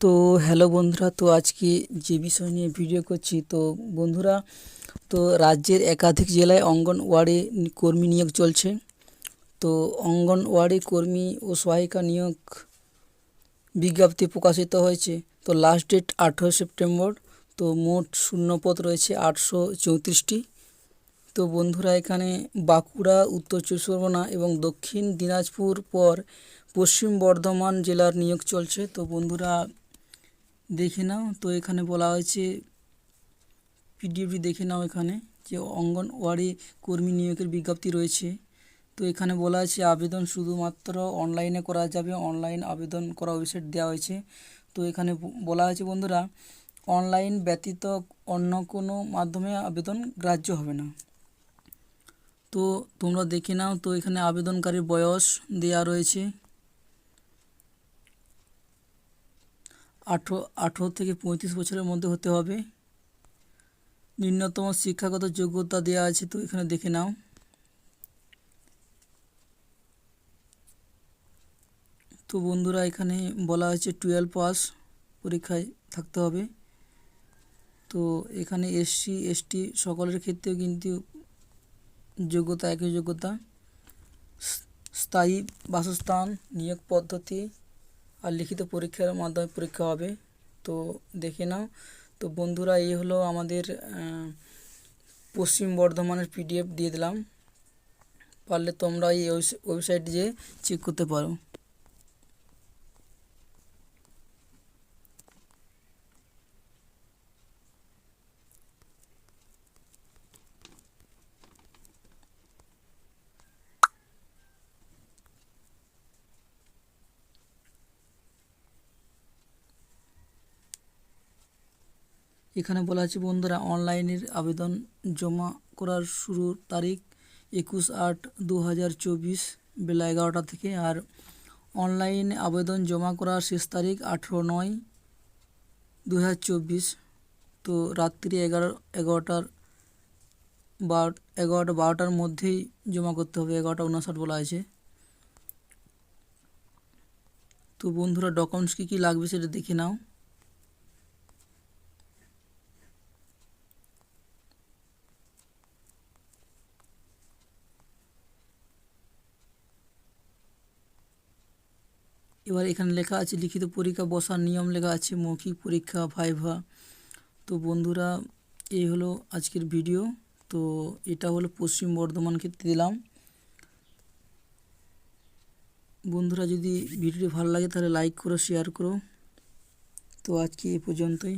তো হ্যালো বন্ধুরা, তো আজকে যে বিষয় নিয়ে ভিডিও করছি, তো বন্ধুরা, তো রাজ্যের একাধিক জেলায় অঙ্গনওয়াড়ি কর্মী নিয়োগ চলছে। তো অঙ্গনওয়াড়ি কর্মী ও সহায়িকা নিয়োগ বিজ্ঞপ্তি প্রকাশিত হয়েছে। তো লাস্ট ডেট আঠেরো সেপ্টেম্বর, তো মোট শূন্যপদ রয়েছে আটশো চৌত্রিশটি। তো বন্ধুরা, এখানে বাঁকুড়া, উত্তর চব্বিশ পরগনা এবং দক্ষিণ দিনাজপুর পর পশ্চিম বর্ধমান জেলার নিয়োগ চলছে। তো বন্ধুরা দেখে নাও। তো এখানে বলা হয়েছে পিডিএফটি দেখে নাও এখানে, যে অঙ্গনওয়াড়ি কর্মী নিয়োগের বিজ্ঞপ্তি রয়েছে। তো এখানে বলা আছে আবেদন শুধুমাত্র অনলাইনে করা যাবে অনলাইন আবেদন করা ওয়েবসাইট দেওয়া হয়েছে। তো এখানে বলা হয়েছে, বন্ধুরা অনলাইন ব্যতীত অন্য কোনো মাধ্যমে আবেদন গ্রাহ্য হবে না। তো তোমরা দেখে নাও, তো এখানে আবেদনকারীর বয়স দেওয়া রয়েছে। আঠেরো আঠেরো থেকে পঁয়ত্রিশ বছরের মধ্যে হতে হবে। ন্যূনতম শিক্ষাগত যোগ্যতা দেওয়া আছে, তো এখানে দেখে নাও। তো বন্ধুরা, এখানে বলা হয়েছে টুয়েলভ পাস পরীক্ষায় থাকতে হবে। তো এখানে এসসি এসটি সকলের ক্ষেত্রেও কিন্তু যোগ্যতা, একই যোগ্যতা। স্থায়ী বাসস্থান, নিয়োগ পদ্ধতি আর লিখিত পরীক্ষার মাধ্যমে পরীক্ষা হবে। তো দেখে নাও। তো বন্ধুরা, এই হলো আমাদের পশ্চিম বর্ধমানের পিডিএফ দিয়ে দিলাম। পারলে তোমরা এই ওয়েবসাইট যেয়ে চেক করতে পারো। এখানে বলা আছে, বন্ধুরা, অনলাইনের আবেদন জমা করার শুরুর তারিখ একুশ আট দু বেলা এগারোটা থেকে। আর অনলাইন আবেদন জমা করার শেষ তারিখ আঠেরো নয় দু তো রাত্রি এগারো, এগারোটার বারো এগারোটা বারোটার মধ্যেই জমা করতে হবে। এগারোটা উনষাট বলা আছে। তো বন্ধুরা ডকুমেন্টস কী কী লাগবে সেটা দেখে নাও। এবার এখানে লেখা আছে, লিখিত পরীক্ষা বসার নিয়ম লেখা আছে, মৌখিক পরীক্ষা ভাইভা। তো বন্ধুরা, এই হলো আজকের ভিডিও। তো এটা হলো পশ্চিম বর্ধমান ক্ষেত্রে দিলাম। বন্ধুরা, যদি ভিডিওটি ভালো লাগে তাহলে লাইক করো শেয়ার করো। তো আজকে এ পর্যন্তই।